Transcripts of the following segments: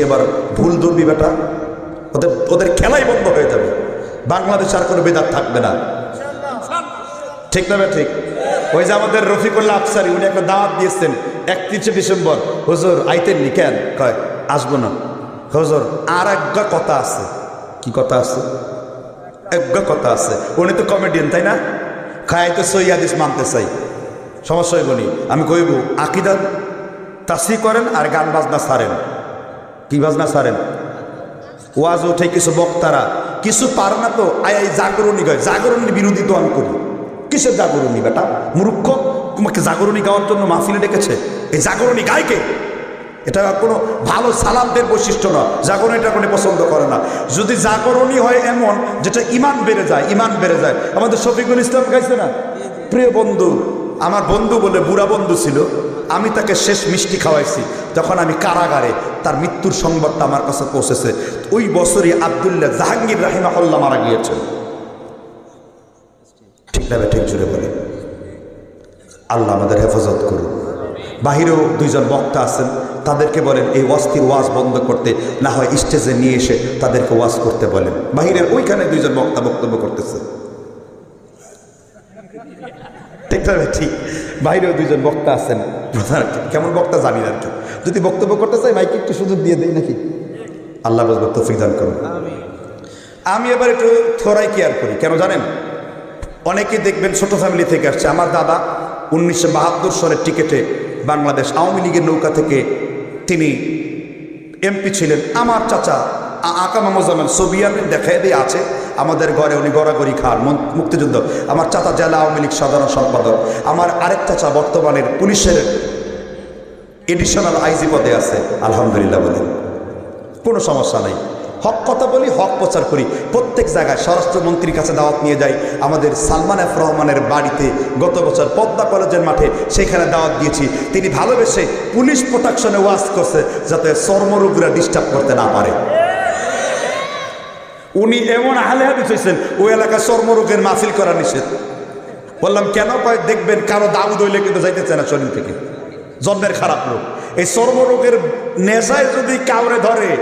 এবার ভুল ধরবি বেটা ওদের ওদের খেলাই বন্ধ হয়ে যাবে। বাংলাদেশ আর কোনো বেদাত থাকবে না। ঠিক না ঠিক? ওই যে আমাদের রফিকুল্লাহ আফসারি, উনি একটা দাওয়াত দিয়েছেন, একত্রিশে ডিসেম্বর। হুজুর, আইতেন নি কেন? কয়, আসব না। হুজুর আর একটা কথা আছে। কি কথা আছে? একটা কথা আছে। উনি তো কমেডিয়ান তাই না? খায় তো সই হাদিস মানতে চাই। সমস্যা হইব আমি কইব আকিদা তাসি করেন আর গান বাজনা সারেন। কি বাজনা সারেন? ওয়াজ ওঠে কিছু বক্তারা। কিছু পার না তো, আয় এই জাগরণী গায়। জাগরণীর বিরোধী তো আমি করি। কিসের জাগরণী বেটা? মূর্খ? তোমাকে জাগরণী গাওয়ার জন্য মাহফিলে ডেকেছে? এই জাগরণী গায়কে? এটা কোনো ভালো সালামদের বৈশিষ্ট্য না। জাগরণ এটা কোনো পছন্দ করে না। যদি জাগরণী হয় এমন, যেটা ইমান বেড়ে যায়, ইমান বেড়ে যায়। আমাদের শফিকুল ইসলাম গাইছে না? প্রিয় বন্ধু আমার বন্ধু বলে বুড়া বন্ধু ছিল, আমি তাকে শেষ মিষ্টি খাওয়াইছি। যখন আমি কারাগারে তার মৃত্যুর সংবাদটা আমার কাছে পৌঁছেছে, ওই বছরই আবদুল্লাহ জাহাঙ্গীর রাহিমাহুল্লাহ মারা গিয়েছেন ঠিক না ঠিক জুড়ে বলে। আল্লাহ আমাদের হেফাজত করুন বাহিরেও দুইজন বক্তা আছেন, তাদেরকে বলেন, এই অস্থির ওয়াজ বন্ধ করতে, না হয় স্টেজে নিয়ে এসে তাদেরকে ওয়াজ করতে বলেন। বাহিরের ওইখানে দুইজন বক্তা বক্তব্য করতেছে। না ঠিক। বাইরেও দুইজন বক্তা আছেন। প্রধান কেমন বক্তা জানি আর কি যদি বক্তব্য করতে চাই, মাইকে একটু সুযোগ দিয়ে দেয় নাকি? আল্লাহ বলব তৌফিক দান করুন। আমি এবার একটু থোড়াই কেয়ার করি। কেন জানেন? অনেকে দেখবেন ছোট ফ্যামিলি থেকে আসছে। আমার দাদা উনিশশো বাহাত্তর সালের টিকেটে বাংলাদেশ আওয়ামী লীগের নৌকা থেকে তিনি এমপি ছিলেন। আমার চাচা আ- আকা মামুজামান সোভিয়ানের দেখাই দিয়ে আছে। আমাদের ঘরে উনি গড়াগড়ি খান মুক্তিযুদ্ধ। আমার চাচা জেলা আওয়ামী লীগ সাধারণ সম্পাদক। আমার আরেক চাচা বর্তমানের পুলিশের এডিশনাল আইজি পদে আছে, আলহামদুলিল্লাহ বলেন। কোনো সমস্যা নাই। হক কথা বলি, হক প্রচার করি। প্রত্যেক জায়গায় স্বরাষ্ট্রমন্ত্রীর কাছে দাওয়াত নিয়ে যাই। আমাদের সালমান এফ রহমানের বাড়িতে গত বছর পদ্মা কলেজের মাঠে সেখানে দাওয়াত দিয়েছি। তিনি ভালোবেসে পুলিশ প্রোটেকশনে ওয়াজ করছে, যাতে চর্মরোগীরা ডিস্টার্ব করতে না পারে। উনি এমন হালে হাদিস হয়েছেন ওই এলাকায় চর্মরোগের মাহফিল করা নিষেধ। বললাম, কেন কয়, দেখবেন কারও দাউদ হইলে কিন্তু যাইতেছে না শরীর থেকে। জন্মের খারাপ রোগ। এই চর্মরোগের নেশায় যদি কাউরে ধরে,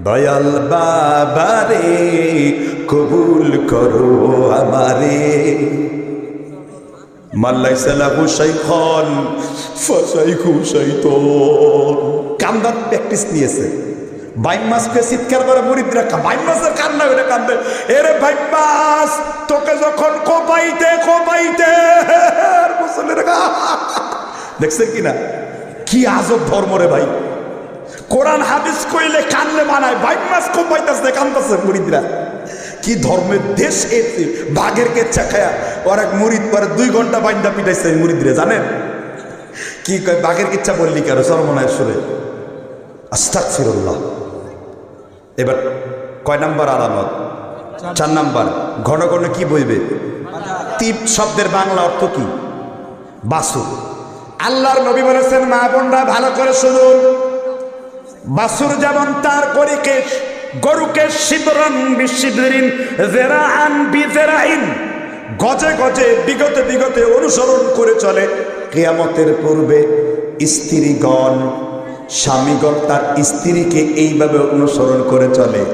দয়াল বাবারে কবুল করো আমারে। মাল্লাই সালাহু শাইখান ফাসাইখু শাইতান। কান্দার প্র্যাকটিস নিয়েছে। বাইম মাসকে চিৎকার করে মুরিদরা বাইম মাসের কান্না করে কান্দে। এরে বাইম তোকে যখন কোপাইতে কোপাইতে কা- দেখছেন কি কি আজব ধর্ম রে ভাই। কোরআন, হাদিস কইলে কানলে মানায় বাইক মাস কোপাইতেছে কানতেছে মুরিদরা। কি ধর্মের দেশ এতে বাঘের কেচ্ছা খায়া ওর এক মুরিদ পরে দুই ঘণ্টা বাইন্দা পিটাইছে মুরিদরে, জানেন? কি কয়, বাঘের কিচ্ছা বললি কেন সরমনায় সুরে আস্তাক ফিরুল্লাহ এবার কয় নাম্বার আলামত? চার নাম্বার, ঘন ঘন কি বইবে তিপ শব্দের বাংলা অর্থ কি? বাসু আল্লাহর নবী বলেছেন, মা বোনরা, ভালো করে শুনুন। বাসুর যেমন তার করিকে, গরুকে শিবরন বিশিবরিন, জেরাআন বিজেরাইন, গজে গজে, বিগতে বিগতে অনুসরণ করে চলে। কেয়ামতের পূর্বে স্ত্রীগণ স্বামীগণ তার স্ত্রীকে এইভাবে অনুসরণ করে চলে।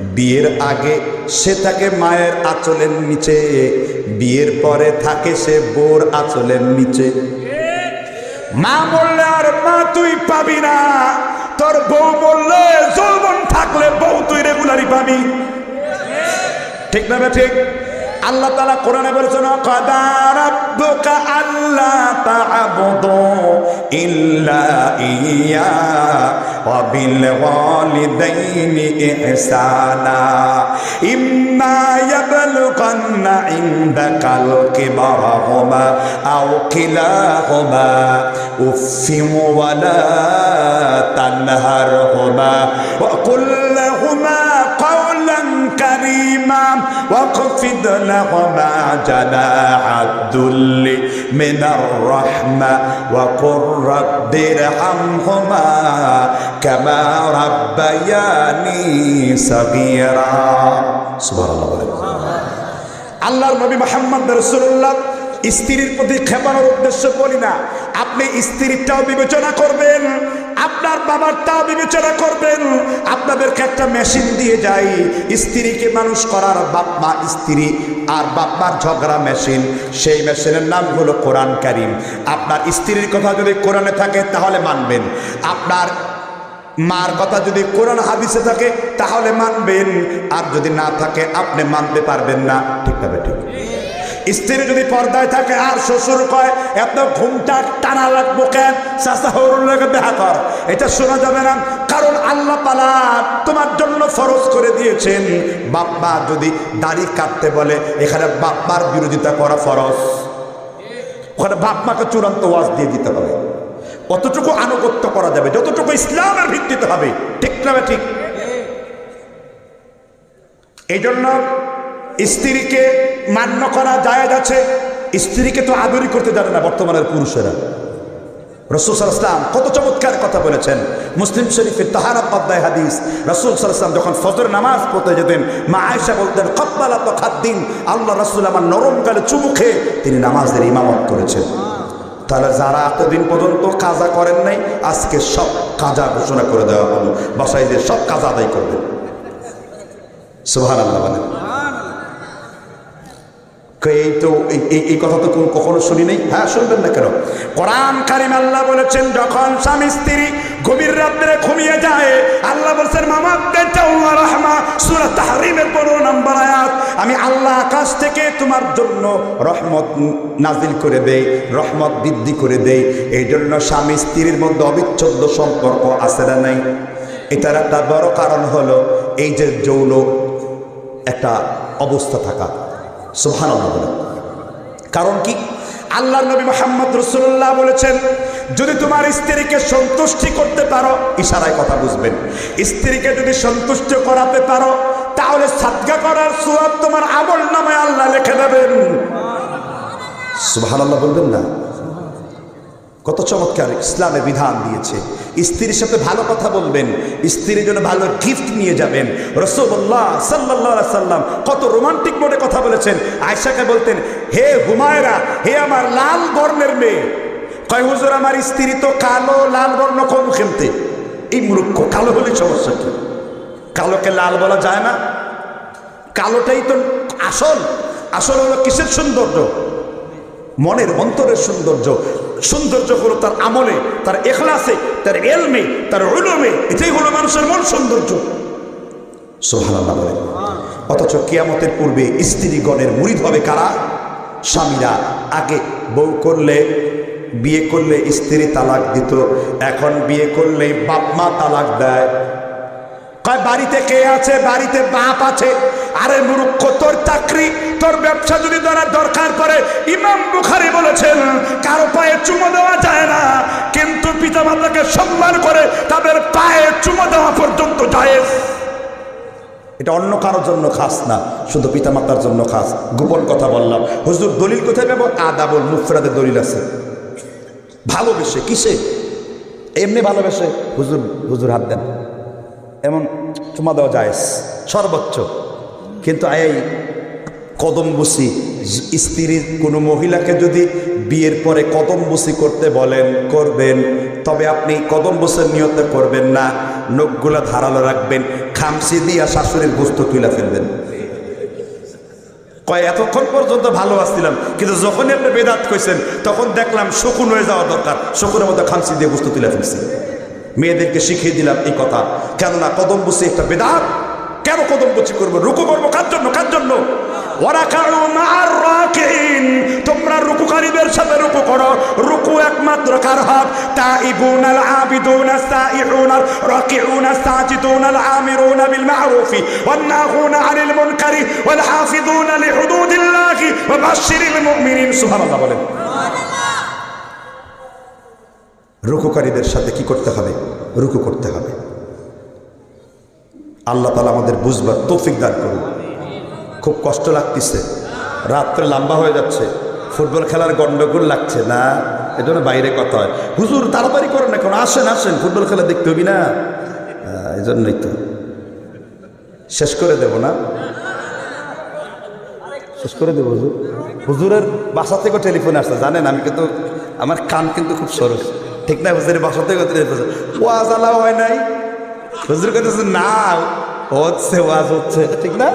বিয়ের আগে সে থাকে মায়ের আঁচলের নিচে, বিয়ের পরে থাকে সে বোর আঁচলের নিচে। মা বললে, আর মা, তুই পাবি না। তোর বউ বললে, যৌবন থাকলে বউ তুই রেগুলারই পাবি। ঠিক না ঠিক? আল্লাহ তালা কোরআনে বলেছেন কাদা রাব্বুকা আল্লাহ তা'বুদু ইল্লা ইয়া ওয়া বিল ওয়ালিদাইনি ইহসানা ইম্মা ইয়াবলুগান্না ইনদাকাল কিবারহুমা আও কিলাহুমা উফিন ওয়ালা তানহারহুমা ওয়া কুল লাহুমা قولا كريما واخفض لهما جناح الذل من الرحمة وقل رب ارحمهما كما ربياني صغيرا سبحان الله আল্লাহর নবী মোহাম্মদ রসুল্লাহ স্ত্রীর প্রতি খেপানোর উদ্দেশ্য বলি না আপনি স্ত্রীরটাও বিবেচনা করবেন আপনার বাবার তা বিবেচনা করবেন। আপনাদেরকে একটা মেশিন দিয়ে যাই। স্ত্রীকে মানুষ করার বাপ মা স্ত্রী আর বাপ মার ঝগড়া মেশিন। সেই মেশিনের নাম হলো কোরআন কারিম। আপনার স্ত্রীর কথা যদি কোরআনে থাকে, তাহলে মানবেন। আপনার মার কথা যদি কোরআন হাদিসে থাকে, তাহলে মানবেন। আর যদি না থাকে, আপনি মানতে পারবেন না। ঠিক ঠিক। স্ত্রী যদি পর্দায় থাকে আর শ্বশুর কয়, এত ঘুমটা টানা লাগবো কেন? চাষা দেখা কর। এটা শোনা যাবে না। কারণ আল্লাহ পালা তোমার জন্য ফরজ করে দিয়েছেন। বাপ্পা যদি দাড়ি কাটতে বলে, এখানে বাপ্পার বিরোধিতা করা ফরজ। ওখানে বাপ্পাকে চূড়ান্ত ওয়াজ দিয়ে দিতে হবে। কতটুকু আনুগত্য করা যাবে, যতটুকু ইসলামের ভিত্তিতে হবে। ঠিক না ঠিক? এই জন্য স্ত্রীকে মান্য করা যায় আছে। স্ত্রীকে তো আদরি করতে জানে না বর্তমানের পুরুষেরা। রসুল সাল্লাম কত চমৎকার কথা বলেছেন। মুসলিম শরীফের তাহারা হাদিস। রসুল সাল্লাম যখন ফজর নামাজ পড়তে যেতেন, মা আয়সা বলতেন কপ্পালা তো খাদ্দিন। আল্লাহ রসুল আমার নরম কালে চুমু খেয়ে তিনি নামাজের ইমামত করেছেন। তাহলে যারা এতদিন পর্যন্ত কাজা করেন নাই, আজকে সব কাজা ঘোষণা করে দেওয়া হলো। যে সব কাজা আদায় করবেন। সুহান আল্লাহ বলেন। এই তো এই- কথা তো কখনো শুনি নাই? হ্যাঁ শুনবেন না কেন? কোরআন আল্লাহ বলেছেন, যখন স্বামী স্ত্রী গভীর রাত্রে ঘুমিয়ে যায়, আল্লাহ মামা আয়াত, আমি আল্লাহ আকাশ থেকে তোমার জন্য রহমত নাজিল করে দেই, রহমত বৃদ্ধি করে দেই। এই জন্য স্বামী স্ত্রীর মধ্যে অবিচ্ছেদ্য সম্পর্ক আছে না নাই? এটার একটা বড় কারণ হলো, এই যে যৌন একটা অবস্থা থাকা। সুহান কারণ কি? আল্লাহ নবী মোহাম্মদ রসুল্লাহ বলেছেন, যদি তোমার স্ত্রীকে সন্তুষ্টি করতে পারো, ইশারায় কথা বুঝবেন। স্ত্রীকে যদি সন্তুষ্ট করাতে পারো, তাহলে সাদগা করার সুয়াব তোমার আমল নামে আল্লাহ লিখে দেবেন। সুবহান আল্লাহ বলবেন না। কত চমৎকার ইসলামে বিধান দিয়েছে। স্ত্রীর সাথে ভালো কথা বলবেন, স্ত্রীর জন্য ভালো গিফট নিয়ে যাবেন। রসুল্লাহ সাল্লাহ সাল্লাম কত রোমান্টিক মোডে কথা বলেছেন। আয়সাকে বলতেন, হে হুমায়রা, হে আমার লাল বর্ণের মেয়ে। কয়, হুজুর, আমার স্ত্রী তো কালো, লাল বর্ণ কম খেলতে। এই মূর্খ, কালো হলে সমস্যা কি? কালোকে লাল বলা যায় না। কালোটাই তো আসল। আসল হলো কিসের সৌন্দর্য? মনের অন্তরের সৌন্দর্য। সৌন্দর্য হলো তার আমলে, তার এখলাসে, তার এলমে, তার উলমে, এটাই হলো মানুষের মন সৌন্দর্য। অথচ কেয়ামতের পূর্বে স্ত্রীগণের মুরিদ হবে কারা? স্বামীরা। আগে বউ করলে, বিয়ে করলে স্ত্রী তালাক দিত, এখন বিয়ে করলে বাপ মা তালাক দেয়। কয়, বাড়িতে কে আছে? বাড়িতে বাপ আছে। আরে মূর্খ, তোর চাকরি, তোর ব্যবসা যদি ধরার দরকার পড়ে। ইমাম বুখারি বলেছেন চুমো দেওয়া যায় না। কিন্তু পিতামাতাকে সম্মান করে তাদের পায়ে চুমো দেওয়া পর্যন্ত যায় এটা অন্য কারোর জন্য খাস না, শুধু পিতামাতার জন্য খাস। গোপন কথা বললাম। হুজুর, দলিল কোথায় পাবো? আদাবল মুফরাদের দলিল আছে। ভালোবেসে, কিসে? এমনি ভালোবেসে। হুজুর হুজুর হাত দেন। এমন চুমা দেওয়া যায় সর্বোচ্চ। কিন্তু আই কদম বসি স্ত্রীর কোনো মহিলাকে যদি বিয়ের পরে কদম বসি করতে বলেন, করবেন। তবে আপনি কদম বসের নিয়তে করবেন না। নখগুলা ধারালো রাখবেন খামসি দিয়া শাশুড়ির গোস্ত তুলে ফেলবেন। কয়, এতক্ষণ পর্যন্ত ভালো আসছিলাম কিন্তু যখনই আপনি বেদাত কইছেন, তখন দেখলাম শকুন হয়ে যাওয়া দরকার। শকুনের মধ্যে খামসি দিয়ে গোস্ত তুলে ফেলছি। মেয়েদেরকে শিখিয়ে দিলাম এই কথা। কেননা কদম বুঝি একটা বেদাত। কেন কদম বুঝি করব? রুকু করব? কার জন্য? কার জন্য? ওরাকাউ তোমরা রুকুকারীদের সাথে রুকু করো। রুকু একমাত্র কার হক? তাইবুন আল আবিদুন রাকিউন সাজিদুন আল আমিরুন বিল মারুফি নাহুন আনিল মুনকারি ওয়াল লিহুদুদিল্লাহি ওয়া বাশশিরিল মুমিনিন। সুবহানাল্লাহ বলেন। রুকুকারীদের সাথে কি করতে হবে? রুকু করতে হবে। আল্লাহ তালা আমাদের বুঝবার তৌফিক দান করুন। খুব কষ্ট লাগতেছে। রাত্রে লম্বা হয়ে যাচ্ছে। ফুটবল খেলার গন্ডগোল লাগছে। না এটা না বাইরে কথা হয়। হুজুর, তাড়াতাড়ি করেন এখন। আসেন আসেন। ফুটবল খেলা দেখতে হবি না? এই জন্যই তো। শেষ করে দেব না? শেষ করে দেবো হুজুর। হুজুরের বাসা থেকে টেলিফোন আসছে, জানেন? আমি কিন্তু, আমার কান কিন্তু খুব সরস ঠিক না হুজুর বাসাতে ওয়াজ আলা হয় নাই? হুজুর কথা না। হচ্ছে ওয়াজ হচ্ছে ঠিক না?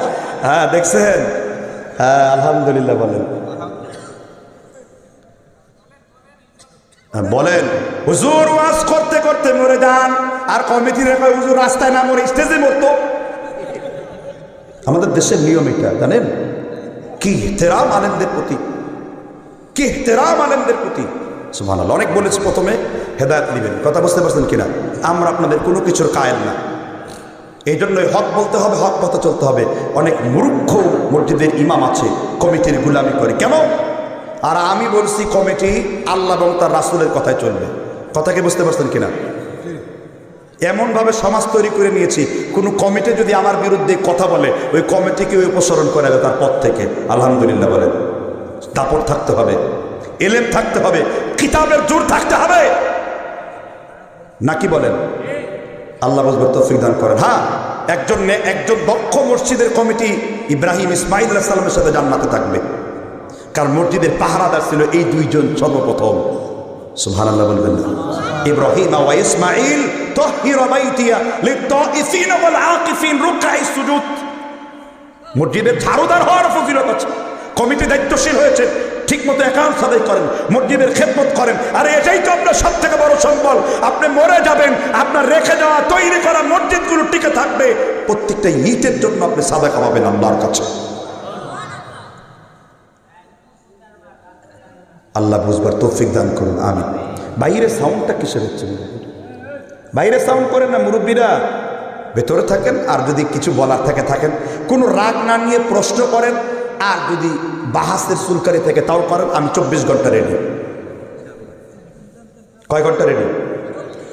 হ্যাঁ দেখছেন? হ্যাঁ আলহামদুলিল্লাহ বলেন। হ্যাঁ, বলেন হুজুর ওয়াজ করতে করতে মরে যান আর কমিটির হুজুর রাস্তায় না মরে স্টেজে মরতো। আমাদের দেশের নিয়ম এটা জানেন? কি তেরাম আলেমদের প্রতি? কি তেরাম আলেমদের প্রতি? সুমান অনেক বলেছি প্রথমে হেদায়ত নেবেন। কথা বুঝতে পারছেন কিনা? আমরা আপনাদের কোনো কিছুর কায়েল না। এই জন্যই হক বলতে হবে, হক পথে চলতে হবে। অনেক মূর্খ মসজিদের ইমাম আছে, কমিটির গুলামি করে। কেন? আর আমি বলছি কমিটি আল্লাহ এবং তার রাসুলের কথায় চলবে। কথাকে বুঝতে পারছেন কিনা? এমনভাবে সমাজ তৈরি করে নিয়েছি, কোনো কমিটি যদি আমার বিরুদ্ধে কথা বলে, ওই কমিটিকে ওই উপসরণ করে দেবে তার পথ থেকে। আলহামদুলিল্লাহ বলেন। দাপট থাকতে হবে, এলেম থাকতে হবে, কিতাবের জোর থাকতে হবে। নাকি বলেন? আল্লাহ বলবে তৌফিক দান করেন। হ্যাঁ একজন একজন দক্ষ মসজিদের কমিটি ইব্রাহিম ইসমাইল আলাহ সাল্লামের সাথে জান্নাতে থাকবে। কারণ মসজিদের পাহারাদার ছিল এই দুইজন সর্বপ্রথম। সুবহান আল্লাহ বলবেন না। ইব্রাহিম ওয়া ইসমাইল মসজিদের ঝাড়ুদার হওয়ার ফজিলত আছে। কমিটি দায়িত্বশীল হয়েছে। ঠিক মতো অ্যাকাউন্ট আদায় করেন, মসজিদের খেদমত করেন। আর এটাই তো আপনার সব থেকে বড় সম্বল। আপনি মরে যাবেন, আপনার রেখে যাওয়া, তৈরি করা মসজিদগুলো টিকে থাকবে। প্রত্যেকটা ইটের জন্য আপনি সাদা কামাবেন আল্লাহর কাছে। আল্লাহ বুঝবার তৌফিক দান করুন আমি বাইরে সাউন্ডটা কিসের হচ্ছে? বাইরে সাউন্ড করেন না, মুরব্বীরা। ভেতরে থাকেন, আর যদি কিছু বলার থাকে, থাকেন। কোনো রাগ না নিয়ে প্রশ্ন করেন, আর যদি বাহাসের সুলকারি থেকে, তাও করেন আমি চব্বিশ ঘণ্টা রেডি কয় ঘণ্টা রেডি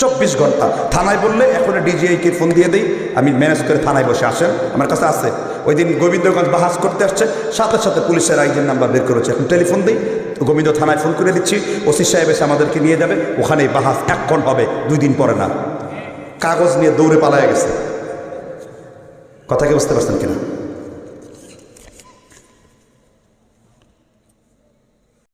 চব্বিশ ঘণ্টা। থানায় বললে, এখন ডিজিআইকে ফোন দিয়ে দিই, আমি ম্যানেজ করে থানায় বসে আসেন। আমার কাছে আছে। ওই দিন গোবিন্দগঞ্জ বাহাস করতে আসছে, সাথে সাথে পুলিশের আইজের নাম্বার বের করেছে। এখন টেলিফোন দিই, গোবিন্দ থানায় ফোন করে দিচ্ছি, ওসি সাহেব এসে আমাদেরকে নিয়ে যাবে। ওখানে বাহাস এক্ষণ হবে, দুই দিন পরে না। কাগজ নিয়ে দৌড়ে পালায় গেছে। কথা কি বুঝতে পারছেন কিনা?